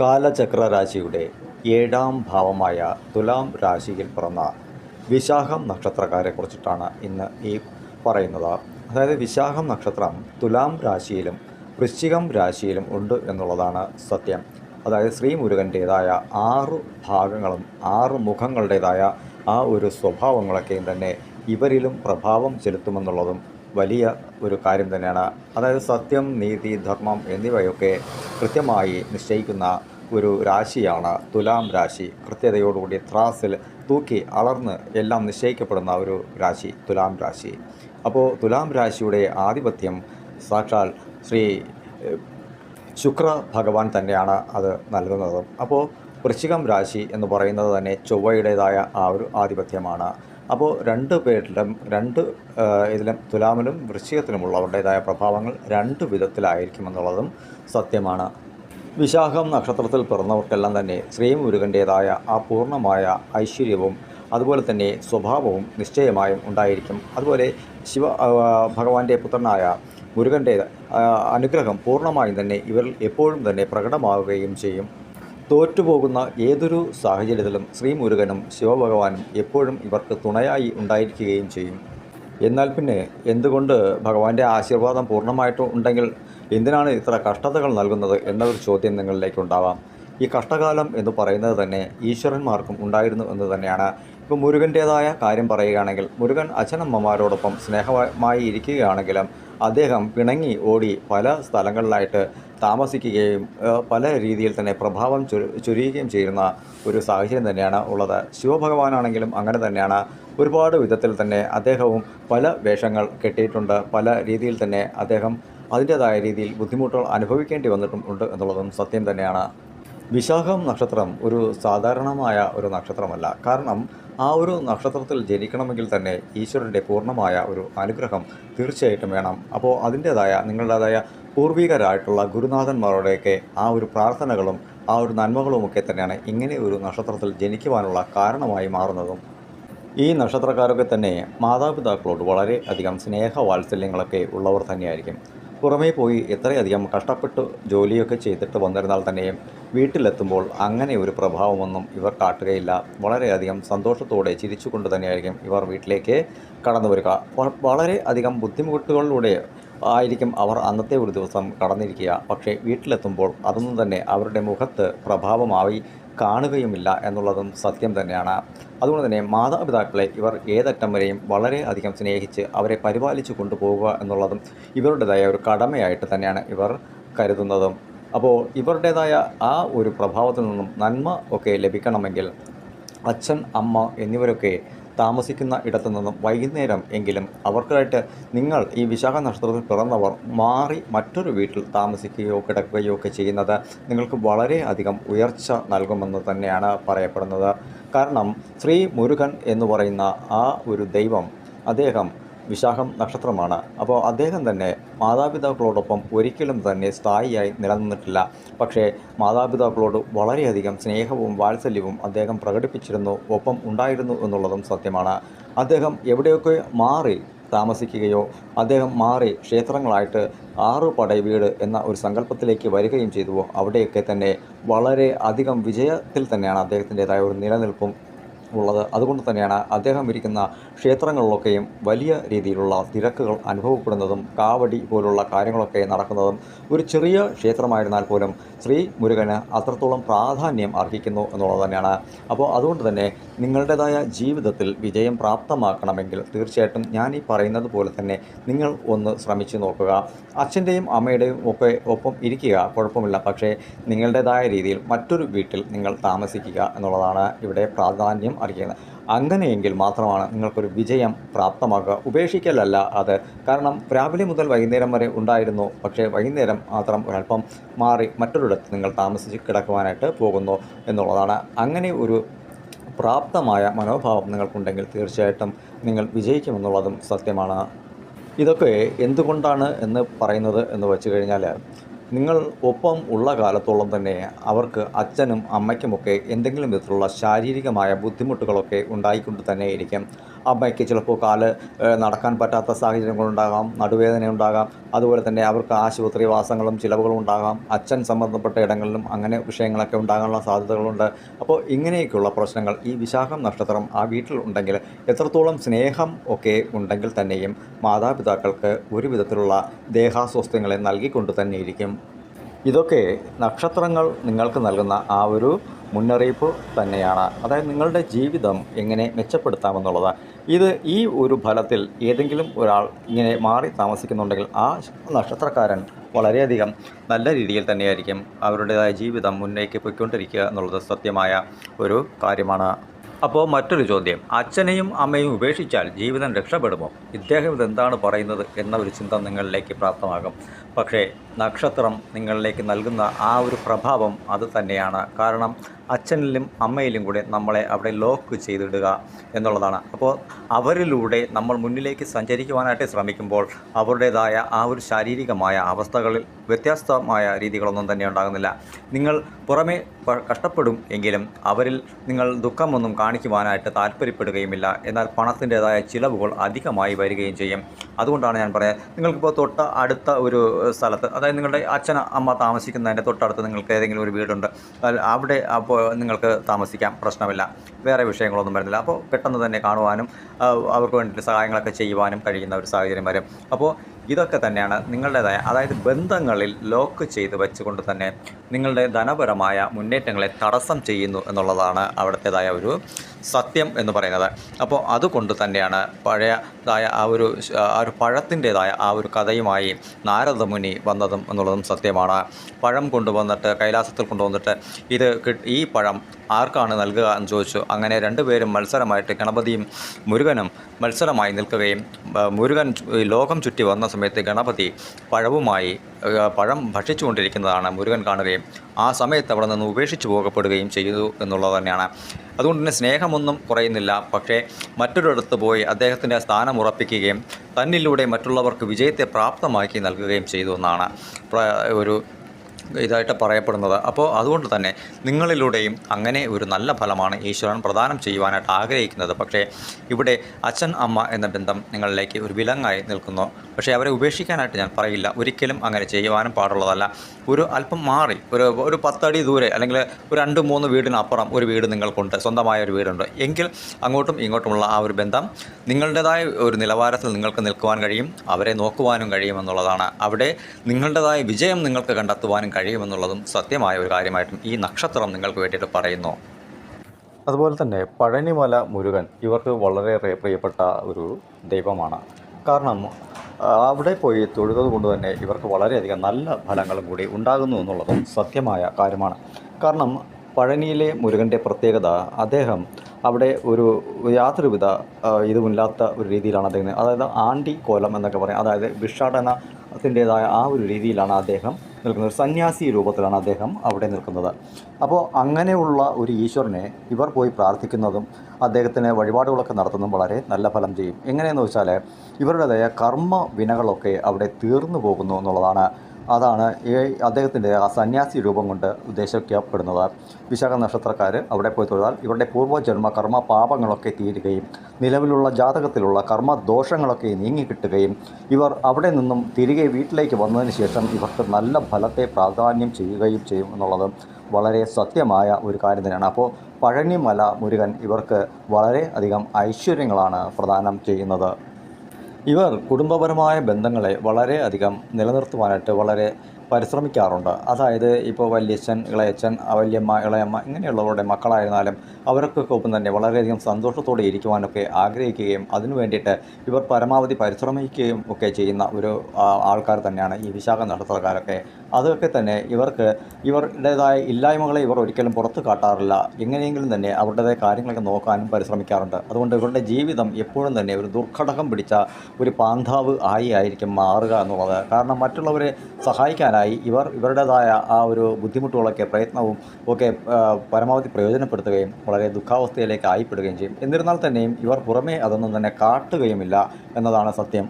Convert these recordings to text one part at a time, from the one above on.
കാലചക്ര രാശിയുടെ ഏഴാം ഭാവമായ തുലാം രാശിയിൽ പിറന്ന വിശാഖം നക്ഷത്രക്കാരെ കുറിച്ചിട്ടാണ് ഇന്ന് ഈ പറയുന്നത്. അതായത് വിശാഖം നക്ഷത്രം തുലാം രാശിയിലും വൃശ്ചികം രാശിയിലും ഉണ്ട് എന്നുള്ളതാണ് സത്യം. അതായത് ശ്രീ മുരുകന്റേതായ ആറ് ഭാഗങ്ങളും ആറ് മുഖങ്ങളുടേതായ ആ ഒരു സ്വഭാവങ്ങളൊക്കെയും തന്നെ ഇവരിലും പ്രഭാവം ചെലുത്തുമെന്നുള്ളതും വലിയ ഒരു കാര്യം തന്നെയാണ്. അതായത് സത്യം നീതി ധർമ്മം എന്നിവയൊക്കെ കൃത്യമായി നിശ്ചയിക്കുന്ന ഒരു രാശിയാണ് തുലാം രാശി. കൃത്യതയോടുകൂടി ത്രാസിൽ തൂക്കി അളർന്ന് എല്ലാം നിശ്ചയിക്കപ്പെടുന്ന ഒരു രാശി തുലാം രാശി. അപ്പോൾ തുലാം രാശിയുടെ ആധിപത്യം സാക്ഷാൽ ശ്രീ ശുക്ര ഭഗവാൻ തന്നെയാണ് അത് നൽകുന്നത്. അപ്പോൾ വൃശ്ചികം രാശി എന്ന് പറയുന്നത് തന്നെ ചൊവ്വയുടേതായ ആ ഒരു ആധിപത്യമാണ്. അപ്പോൾ രണ്ട് പേരിലും രണ്ട് ഇതിലും തുലാമിലും വൃശ്ചികത്തിലുമുള്ളവരുടേതായ പ്രഭാവങ്ങൾ രണ്ട് വിധത്തിലായിരിക്കുമെന്നുള്ളതും സത്യമാണ്. വിശാഖം നക്ഷത്രത്തിൽ പിറന്നവർക്കെല്ലാം തന്നെ ശ്രീമുരുകന്റേതായ ആ പൂർണമായ ഐശ്വര്യവും അതുപോലെ തന്നെ സ്വഭാവവും നിശ്ചയമായും ഉണ്ടായിരിക്കും. അതുപോലെ ശിവ ഭഗവാന്റെ പുത്രനായ മുരുകന്റെ അനുഗ്രഹം പൂർണമായും തന്നെ ഇവരിൽ എപ്പോഴും തന്നെ പ്രകടമാവുകയും ചെയ്യും. തോറ്റുപോകുന്ന ഏതൊരു സാഹചര്യത്തിലും ശ്രീ മുരുകനും ശിവഭഗവാനും എപ്പോഴും ഇവർക്ക് തുണയായി ഉണ്ടായിരിക്കുകയും ചെയ്യും. എന്നാൽ പിന്നെ എന്തുകൊണ്ട് ഭഗവാന്റെ ആശീർവാദം പൂർണമായിട്ടും ഉണ്ടെങ്കിൽ എന്തിനാണ് ഇത്ര കഷ്ടതകൾ നൽകുന്നത് എന്നൊരു ചോദ്യം നിങ്ങളിലേക്കുണ്ടാവാം. ഈ കഷ്ടകാലം എന്ന് പറയുന്നത് തന്നെ ഈശ്വരന്മാർക്കും ഉണ്ടായിരുന്നു എന്ന് തന്നെയാണ്. ഇപ്പോൾ മുരുകന്റേതായ കാര്യം പറയുകയാണെങ്കിൽ മുരുകൻ അച്ഛനമ്മമാരോടൊപ്പം സ്നേഹമായി ഇരിക്കുകയാണെങ്കിലും അദ്ദേഹം പിണങ്ങി ഓടി പല സ്ഥലങ്ങളിലായിട്ട് താമസിക്കുകയും പല രീതിയിൽ തന്നെ പ്രഭാവം ചൊരി- ചൊരിയുകയും ചെയ്യുന്ന ഒരു സാഹചര്യം തന്നെയാണ് ഉള്ളത്. ശിവഭഗവാനാണെങ്കിലും അങ്ങനെ തന്നെയാണ്. ഒരുപാട് വിധത്തിൽ തന്നെ അദ്ദേഹവും പല വേഷങ്ങൾ കെട്ടിയിട്ടുണ്ട്. പല രീതിയിൽ തന്നെ അദ്ദേഹം അതിന്റേതായ രീതിയിൽ ബുദ്ധിമുട്ടുകൾ അനുഭവിക്കേണ്ടി വന്നിട്ടും ഉണ്ട് എന്നുള്ളതും സത്യം തന്നെയാണ്. വിശാഖം നക്ഷത്രം ഒരു സാധാരണമായ ഒരു നക്ഷത്രമല്ല. കാരണം ആ ഒരു നക്ഷത്രത്തിൽ ജനിക്കണമെങ്കിൽ തന്നെ ഈശ്വരന്റെ പൂർണമായ ഒരു അനുഗ്രഹം തീർച്ചയായിട്ടും വേണം. അപ്പോൾ അതിന്റേതായ നിങ്ങളുടേതായ പൂർവികരായിട്ടുള്ള ഗുരുനാഥന്മാരുടെയൊക്കെ ആ ഒരു പ്രാർത്ഥനകളും ആ ഒരു നന്മകളുമൊക്കെ തന്നെയാണ് ഇങ്ങനെ ഒരു നക്ഷത്രത്തിൽ ജനിക്കുവാനുള്ള കാരണമായി മാറുന്നതും. ഈ നക്ഷത്രക്കാരൊക്കെ തന്നെ മാതാപിതാക്കളോട് വളരെ അധികം സ്നേഹവാത്സല്യങ്ങളൊക്കെ ഉള്ളവർ തന്നെയായിരിക്കും. പുറമേ പോയി എത്രയധികം കഷ്ടപ്പെട്ട് ജോലിയൊക്കെ ചെയ്തിട്ട് വന്നിരുന്നാൽ തന്നെയും വീട്ടിലെത്തുമ്പോൾ അങ്ങനെ ഒരു പ്രഭാവമൊന്നും ഇവർ കാട്ടുകയില്ല. വളരെയധികം സന്തോഷത്തോടെ ചിരിച്ചുകൊണ്ട് തന്നെയായിരിക്കും ഇവർ വീട്ടിലേക്ക് കടന്നു വരിക വളരെ അധികം ബുദ്ധിമുട്ടുകളിലൂടെ ആയിരിക്കും അവർ അന്നത്തെ ഒരു ദിവസം കടന്നിരിക്കുക. പക്ഷേ വീട്ടിലെത്തുമ്പോൾ അതൊന്നും തന്നെ അവരുടെ മുഖത്ത് പ്രഭാവമായി കാണുകയുമില്ല എന്നുള്ളതും സത്യം തന്നെയാണ്. അതുകൊണ്ട് തന്നെ മാതാപിതാക്കളെ ഇവർ ഏതറ്റം വരെയും വളരെ അധികം സ്നേഹിച്ച് അവരെ പരിപാലിച്ചു കൊണ്ടുപോകുക എന്നുള്ളതും ഇവരുടേതായ ഒരു കടമയായിട്ട് തന്നെയാണ് ഇവർ കരുതുന്നതും. അപ്പോൾ ഇവരുടേതായ ആ ഒരു പ്രഭാവത്തിൽ നിന്നും നന്മ ഒക്കെ ലഭിക്കണമെങ്കിൽ അച്ഛൻ അമ്മ എന്നിവരൊക്കെ താമസിക്കുന്ന ഇടത്തു നിന്നും വൈകുന്നേരം എങ്കിലും അവർക്കായിട്ട് നിങ്ങൾ ഈ വിശാഖ നക്ഷത്രത്തിൽ പിറന്നവർ മാറി മറ്റൊരു വീട്ടിൽ താമസിക്കുകയോ കിടക്കുകയോ ഒക്കെ ചെയ്യുന്നത് നിങ്ങൾക്ക് വളരെയധികം ഉയർച്ച നൽകുമെന്ന് തന്നെയാണ് പറയപ്പെടുന്നത്. കാരണം ശ്രീ മുരുകൻ എന്ന് പറയുന്ന ആ ഒരു ദൈവം അദ്ദേഹം വിശാഖം നക്ഷത്രമാണ്. അപ്പോൾ അദ്ദേഹം തന്നെ മാതാപിതാക്കളോടൊപ്പം ഒരിക്കലും തന്നെ സ്ഥായിയായി നിലനിന്നിട്ടില്ല. പക്ഷേ മാതാപിതാക്കളോട് വളരെയധികം സ്നേഹവും വാത്സല്യവും അദ്ദേഹം പ്രകടിപ്പിച്ചിരുന്നു. ഒപ്പം ഉണ്ടായിരുന്നു എന്നുള്ളതും സത്യമാണ്. അദ്ദേഹം എവിടെയൊക്കെ മാറി താമസിക്കുകയോ അദ്ദേഹം മാറി ക്ഷേത്രങ്ങളായിട്ട് ആറു പട വീട് എന്ന ഒരു സങ്കല്പത്തിലേക്ക് വരികയും ചെയ്തുവോ അവിടെയൊക്കെ തന്നെ വളരെ അധികം വിജയത്തിൽ തന്നെയാണ് അദ്ദേഹത്തിന്റെതായ ഒരു നിലനിൽപ്പും ഉള്ളത്. അതുകൊണ്ട് തന്നെയാണ് അദ്ദേഹം ഇരിക്കുന്ന ക്ഷേത്രങ്ങളിലൊക്കെയും വലിയ രീതിയിലുള്ള തിരക്കുകൾ അനുഭവപ്പെടുന്നതും കാവടി പോലുള്ള കാര്യങ്ങളൊക്കെ നടക്കുന്നതും ഒരു ചെറിയ ക്ഷേത്രമായിരുന്നാൽ പോലും ശ്രീ മുരുകന് അത്രത്തോളം പ്രാധാന്യം അർഹിക്കുന്നു എന്നുള്ളത് തന്നെയാണ്. അപ്പോൾ അതുകൊണ്ട് തന്നെ നിങ്ങളുടേതായ ജീവിതത്തിൽ വിജയം പ്രാപ്തമാക്കണമെങ്കിൽ തീർച്ചയായിട്ടും ഞാൻ ഈ പറയുന്നത് പോലെ തന്നെ നിങ്ങൾ ഒന്ന് ശ്രമിച്ചു നോക്കുക. അച്ഛന്റെയും അമ്മയുടെയും ഒക്കെ ഒപ്പം ഇരിക്കുക കുഴപ്പമില്ല. പക്ഷേ നിങ്ങളുടേതായ രീതിയിൽ മറ്റൊരു വീട്ടിൽ നിങ്ങൾ താമസിക്കുക എന്നുള്ളതാണ് ഇവിടെ പ്രാധാന്യം അറിയിക്കുന്നത്. അങ്ങനെയെങ്കിൽ മാത്രമാണ് നിങ്ങൾക്കൊരു വിജയം പ്രാപ്തമാക്കുക ഉപേക്ഷിക്കലല്ല അത്. കാരണം രാവിലെ മുതൽ വൈകുന്നേരം വരെ ഉണ്ടായിരുന്നു. പക്ഷേ വൈകുന്നേരം മാത്രം ഒരല്പം മാറി മറ്റൊരിടത്ത് നിങ്ങൾ താമസിച്ച് കിടക്കുവാനായിട്ട് പോകുന്നു എന്നുള്ളതാണ്. അങ്ങനെ ഒരു പ്രാപ്തമായ മനോഭാവം നിങ്ങൾക്കുണ്ടെങ്കിൽ തീർച്ചയായിട്ടും നിങ്ങൾ വിജയിക്കുമെന്നുള്ളതും സത്യമാണ്. ഇതൊക്കെ എന്തുകൊണ്ടാണ് എന്ന് പറയുന്നത് എന്ന് വെച്ച് കഴിഞ്ഞാൽ നിങ്ങൾ ഒപ്പം ഉള്ള കാലത്തോളം തന്നെ അവർക്ക് അച്ഛനും അമ്മയ്ക്കുമൊക്കെ എന്തെങ്കിലും വിധത്തിലുള്ള ശാരീരികമായ ബുദ്ധിമുട്ടുകളൊക്കെ ഉണ്ടായിക്കൊണ്ട് തന്നെയിരിക്കും അമ്മയ്ക്ക് ചിലപ്പോൾ കാൽ നടക്കാൻ പറ്റാത്ത സാഹചര്യങ്ങളുണ്ടാകാം നടുവേദന ഉണ്ടാകാം. അതുപോലെ തന്നെ അവർക്ക് ആശുപത്രി വാസങ്ങളും ചിലവുകളും ഉണ്ടാകാം. അച്ഛൻ സംബന്ധപ്പെട്ട ഇടങ്ങളിലും അങ്ങനെ വിഷയങ്ങളൊക്കെ ഉണ്ടാകാനുള്ള സാധ്യതകളുണ്ട്. അപ്പോൾ ഇങ്ങനെയൊക്കെയുള്ള പ്രശ്നങ്ങൾ ഈ വിശാഖം നക്ഷത്രം ആ വീട്ടിൽ ഉണ്ടെങ്കിൽ എത്രത്തോളം സ്നേഹം ഒക്കെ ഉണ്ടെങ്കിൽ തന്നെയും മാതാപിതാക്കൾക്ക് ഒരു വിധത്തിലുള്ള ദേഹാസ്വസ്ഥ്യങ്ങളെ നൽകിക്കൊണ്ട് തന്നെയിരിക്കും. ഇതൊക്കെ നക്ഷത്രങ്ങൾ നിങ്ങൾക്ക് നൽകുന്ന ആ ഒരു മുന്നറിയിപ്പ് തന്നെയാണ്. അതായത് നിങ്ങളുടെ ജീവിതം എങ്ങനെ മെച്ചപ്പെടുത്താമെന്നുള്ളത് ഇത് ഈ ഒരു ഫലത്തിൽ ഏതെങ്കിലും ഒരാൾ ഇങ്ങനെ മാറി താമസിക്കുന്നുണ്ടെങ്കിൽ ആ നക്ഷത്രക്കാരൻ വളരെയധികം നല്ല രീതിയിൽ തന്നെയായിരിക്കും അവരുടേതായ ജീവിതം മുന്നേക്ക് പോയിക്കൊണ്ടിരിക്കുക എന്നുള്ളത് സത്യമായ ഒരു കാര്യമാണ്. അപ്പോൾ മറ്റൊരു ചോദ്യം. അച്ഛനെയും അമ്മയും ഉപേക്ഷിച്ചാൽ ജീവിതം രക്ഷപ്പെടുമോ? ഇദ്ദേഹം ഇതെന്താണ് പറയുന്നത് എന്ന ഒരു ചിന്ത നിങ്ങളിലേക്ക് പ്രാപ്തമാകും. പക്ഷേ നക്ഷത്രം നിങ്ങളിലേക്ക് നൽകുന്ന ആ ഒരു പ്രഭാവം അത് തന്നെയാണ്. കാരണം അച്ഛനിലും അമ്മയിലും കൂടെ നമ്മളെ അവിടെ ലോക്ക് ചെയ്തിടുക എന്നുള്ളതാണ്. അപ്പോൾ അവരിലൂടെ നമ്മൾ മുന്നിലേക്ക് സഞ്ചരിക്കുവാനായിട്ട് ശ്രമിക്കുമ്പോൾ അവരുടേതായ ആ ഒരു ശാരീരികമായ അവസ്ഥകളിൽ വ്യത്യസ്തമായ രീതികളൊന്നും തന്നെ ഉണ്ടാകുന്നില്ല. നിങ്ങൾ പുറമേ കഷ്ടപ്പെടും എങ്കിലും അവരിൽ നിങ്ങൾ ദുഃഖമൊന്നും കാണിക്കുവാനായിട്ട് താല്പര്യപ്പെടുകയുമില്ല. എന്നാൽ പണത്തിന്റെതായ ചിലവുകൾ അധികമായി വരികയും ചെയ്യും. അതുകൊണ്ടാണ് ഞാൻ പറയാം നിങ്ങൾക്കിപ്പോൾ തൊട്ട അടുത്ത ഒരു സ്ഥലത്ത് അതായത് നിങ്ങളുടെ അച്ഛൻ അമ്മ താമസിക്കുന്നതിന്റെ തൊട്ടടുത്ത് നിങ്ങൾക്ക് ഏതെങ്കിലും ഒരു വീടുണ്ട് അവിടെ അപ്പോൾ നിങ്ങൾക്ക് താമസിക്കാം പ്രശ്നമില്ല വേറെ വിഷയങ്ങളൊന്നും വരുന്നില്ല അപ്പോൾ പെട്ടെന്ന് തന്നെ കാണുവാനും അവർക്ക് വേണ്ടിയിട്ട് സഹായങ്ങളൊക്കെ ചെയ്യുവാനും കഴിയുന്ന ഒരു സാഹചര്യം വരും. അപ്പോൾ ഇതൊക്കെ തന്നെയാണ് നിങ്ങളുടേതായ അതായത് ബന്ധങ്ങളിൽ ലോക്ക് ചെയ്ത് വെച്ചുകൊണ്ട് തന്നെ നിങ്ങളുടെ ധനപരമായ മുന്നേറ്റങ്ങളെ തടസ്സം ചെയ്യുന്നു എന്നുള്ളതാണ് അവിടുത്തേതായ ഒരു സത്യം എന്ന് പറയുന്നത്. അപ്പോൾ അതുകൊണ്ട് തന്നെയാണ് പഴയതായ ആ ഒരു ആ ഒരു പഴത്തിന്റെതായ ആ ഒരു കഥയുമായി നാരദമുനി വന്നതും എന്നുള്ളതും സത്യമാണ്. പഴം കൊണ്ടുവന്നിട്ട് കൈലാസത്തിൽ കൊണ്ടുവന്നിട്ട് ഇത് ഈ പഴം ആർക്കാണ് നൽകുക എന്ന് ചോദിച്ചു. അങ്ങനെ രണ്ടുപേരും മത്സരമായിട്ട് ഗണപതിയും മുരുകനും മത്സരമായി നിൽക്കുകയും മുരുകൻ ലോകം ചുറ്റി വന്ന സമയത്ത് ഗണപതി പഴവുമായി പഴം ഭക്ഷിച്ചുകൊണ്ടിരിക്കുന്നതാണ് മുരുകൻ കാണുകയും ആ സമയത്ത് അവിടെ നിന്ന് ഉപേക്ഷിച്ച് പോകപ്പെടുകയും ചെയ്തു എന്നുള്ളത് തന്നെയാണ്. അതുകൊണ്ട് തന്നെ സ്നേഹമൊന്നും കുറയുന്നില്ല. പക്ഷേ മറ്റൊരിടത്ത് പോയി അദ്ദേഹത്തിന്റെ സ്ഥാനം ഉറപ്പിക്കുകയും തന്നിലൂടെ മറ്റുള്ളവർക്ക് വിജയത്തെ പ്രാപ്തമാക്കി നൽകുകയും ചെയ്തു എന്നാണ് ഒരു ഇതായിട്ട് പറയപ്പെടുന്നത്. അപ്പോൾ അതുകൊണ്ട് തന്നെ നിങ്ങളിലൂടെയും അങ്ങനെ ഒരു നല്ല ഫലമാണ് ഈശ്വരൻ പ്രദാനം ചെയ്യുവാനായിട്ട് ആഗ്രഹിക്കുന്നത്. പക്ഷേ ഇവിടെ അച്ഛൻ അമ്മ എന്ന ബന്ധം നിങ്ങളിലേക്ക് ഒരു വിലങ്ങായി നിൽക്കുന്നു. പക്ഷേ അവരെ ഉപേക്ഷിക്കാനായിട്ട് ഞാൻ പറയില്ല. ഒരിക്കലും അങ്ങനെ ചെയ്യുവാനും പാടുള്ളതല്ല. ഒരു അല്പം മാറി ഒരു ഒരു പത്തടി ദൂരെ അല്ലെങ്കിൽ ഒരു രണ്ട് മൂന്ന് വീടിനപ്പുറം ഒരു വീട് നിങ്ങൾക്കുണ്ട്. സ്വന്തമായ ഒരു വീടുണ്ട്. എങ്കിൽ അങ്ങോട്ടും ഇങ്ങോട്ടുമുള്ള ആ ഒരു ബന്ധം നിങ്ങളുടേതായ ഒരു നിലവാരത്തിൽ നിങ്ങൾക്ക് നിൽക്കുവാൻ കഴിയും. അവരെ നോക്കുവാനും കഴിയുമെന്നുള്ളതാണ് അവിടെ നിങ്ങളുടേതായ വിജയം നിങ്ങൾക്ക് കണ്ടെത്തുവാനും കഴിയുമെന്നുള്ളതും സത്യമായ ഒരു കാര്യമായിട്ടും ഈ നക്ഷത്രം നിങ്ങൾക്ക് വേണ്ടിയിട്ട് പറയുന്നു. അതുപോലെ തന്നെ പഴനിമല മുരുകൻ ഇവർക്ക് വളരെയേറെ പ്രിയപ്പെട്ട ഒരു ദൈവമാണ്. കാരണം അവിടെ പോയി തൊഴുന്നത് കൊണ്ട് തന്നെ ഇവർക്ക് വളരെയധികം നല്ല ഫലങ്ങളും കൂടി ഉണ്ടാകുന്നു എന്നുള്ളതും സത്യമായ കാര്യമാണ്. കാരണം പഴനിയിലെ മുരുകന്റെ പ്രത്യേകത അദ്ദേഹം അവിടെ ഒരു യാതൊരുവിധ ഇതുമില്ലാത്ത ഒരു രീതിയിലാണ് അദ്ദേഹം അതായത് ആണ്ടി കോലം എന്നൊക്കെ പറയും. അതായത് ഭിക്ഷാടനത്തിന്റെതായ ആ ഒരു രീതിയിലാണ് അദ്ദേഹം നിൽക്കുന്നത്. സന്യാസി രൂപത്തിലാണ് അദ്ദേഹം അവിടെ നിൽക്കുന്നത്. അപ്പോൾ അങ്ങനെയുള്ള ഒരു ഈശ്വരനെ ഇവർ പോയി പ്രാർത്ഥിക്കുന്നതും അദ്ദേഹത്തിന് വഴിപാടുകളൊക്കെ നടത്തുന്നതും വളരെ നല്ല ഫലം ചെയ്യും. എങ്ങനെയെന്ന് വെച്ചാൽ ഇവരുടേതായ കർമ്മ വിനകളൊക്കെ അവിടെ തീർന്നു പോകുന്നു എന്നുള്ളതാണ് അതാണ് ഈ അദ്ദേഹത്തിന്റെ ആ സന്യാസി രൂപം കൊണ്ട് ഉദ്ദേശിക്കപ്പെടുന്നത്. വിശാഖ നക്ഷത്രക്കാർ അവിടെ പോയി തൊഴുതാൽ ഇവരുടെ പൂർവജന്മ കർമ്മ പാപങ്ങളൊക്കെ തീരുകയും നിലവിലുള്ള ജാതകത്തിലുള്ള കർമ്മ ദോഷങ്ങളൊക്കെ നീങ്ങിക്കിട്ടുകയും ഇവർ അവിടെ നിന്നും തിരികെ വീട്ടിലേക്ക് വന്നതിന് ശേഷം ഇവർക്ക് നല്ല ഫലത്തെ പ്രാധാന്യം ചെയ്യുകയും ചെയ്യും എന്നുള്ളത് വളരെ സത്യമായ ഒരു കാര്യം തന്നെയാണ്. അപ്പോൾ പഴനിമല മുരുകൻ ഇവർക്ക് വളരെ അധികം ഐശ്വര്യങ്ങളാണ് പ്രദാനം ചെയ്യുന്നത്. ഇവർ കുടുംബപരമായ ബന്ധങ്ങളെ വളരെയധികം നിലനിർത്തുവാനായിട്ട് വളരെ പരിശ്രമിക്കാറുണ്ട്. അതായത് ഇപ്പോൾ വല്യച്ഛൻ ഇളയച്ഛൻ വല്യമ്മ ഇളയമ്മ ഇങ്ങനെയുള്ളവരുടെ മക്കളായിരുന്നാലും അവർക്കൊക്കെ ഒപ്പം തന്നെ വളരെയധികം സന്തോഷത്തോടെ ഇരിക്കുവാനൊക്കെ ആഗ്രഹിക്കുകയും അതിനു വേണ്ടിയിട്ട് ഇവർ പരമാവധി പരിശ്രമിക്കുകയും ഒക്കെ ചെയ്യുന്ന ഒരു ആൾക്കാർ തന്നെയാണ് ഈ വിശാഖ നക്ഷത്രക്കാരൊക്കെ അതൊക്കെ തന്നെ ഇവർക്ക് ഇവരുടേതായ ഇല്ലായ്മകളെ ഇവർ ഒരിക്കലും പുറത്ത് കാട്ടാറില്ല. എങ്ങനെയെങ്കിലും തന്നെ അവരുടേതായ കാര്യങ്ങളൊക്കെ നോക്കാനും പരിശ്രമിക്കാറുണ്ട്. അതുകൊണ്ട് ഇവരുടെ ജീവിതം എപ്പോഴും തന്നെ ഒരു ദുർഘടകം പിടിച്ച ഒരു പാന്താവ് ആയി ആയിരിക്കും മാറുക എന്നുള്ളത്. കാരണം മറ്റുള്ളവരെ സഹായിക്കാനായി ഇവർ ഇവരുടേതായ ആ ഒരു ബുദ്ധിമുട്ടുകളൊക്കെ പ്രയത്നവും ഒക്കെ പരമാവധി പ്രയോജനപ്പെടുത്തുകയും വളരെ ദുഃഖാവസ്ഥയിലേക്ക് ആയിപ്പെടുകയും ചെയ്യും. എന്നിരുന്നാൽ തന്നെയും ഇവർ പുറമേ അതൊന്നും തന്നെ കാട്ടുകയുമില്ല എന്നതാണ് സത്യം.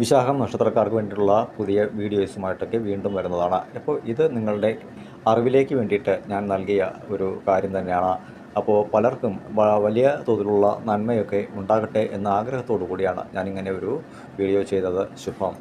വിശാഖം നക്ഷത്രക്കാർക്ക് വേണ്ടിയിട്ടുള്ള പുതിയ വീഡിയോസുമായിട്ടൊക്കെ വീണ്ടും വരുന്നതാണ്. അപ്പോൾ ഇത് നിങ്ങളുടെ അറിവിലേക്ക് വേണ്ടിയിട്ട് ഞാൻ നൽകിയ ഒരു കാര്യം തന്നെയാണ്. അപ്പോൾ പലർക്കും വലിയ തോതിലുള്ള നന്മയൊക്കെ ഉണ്ടാകട്ടെ എന്ന ആഗ്രഹത്തോടു കൂടിയാണ് ഞാനിങ്ങനെ ഒരു വീഡിയോ ചെയ്തത്. ശുഭം.